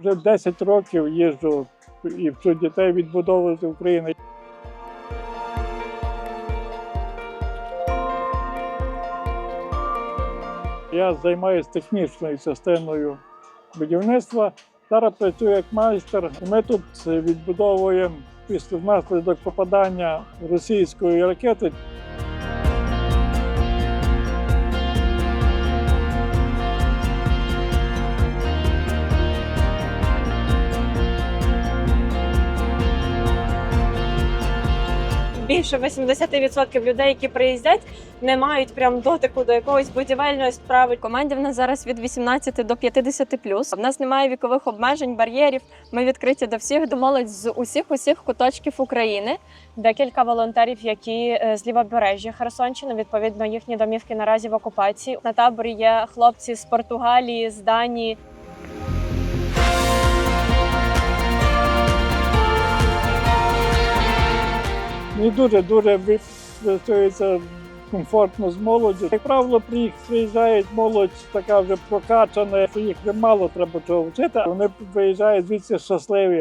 Вже 10 років їжджу і вчу дітей відбудовувати Україну. Я займаюся технічною частиною будівництва. Зараз працюю як майстер. Ми тут відбудовуємо після внаслідок попадання російської ракети. Більше 80% людей, які приїздять, не мають прям дотику до якоїсь будівельної справи. Команді в нас зараз від 18 до 50 плюс. В нас немає вікових обмежень, бар'єрів. Ми відкриті до всіх, до молодь з усіх усіх куточків України. Декілька волонтерів, які е, з лівобережжя Херсонщини, відповідно, їхні домівки наразі в окупації. На таборі є хлопці з Португалії, з Данії. Мені дуже дуже працюється комфортно з молоддю. Як правило, приїжджають молодь така вже прокачана, їх немало треба чого вчити. Вони виїжджають звідси щасливі.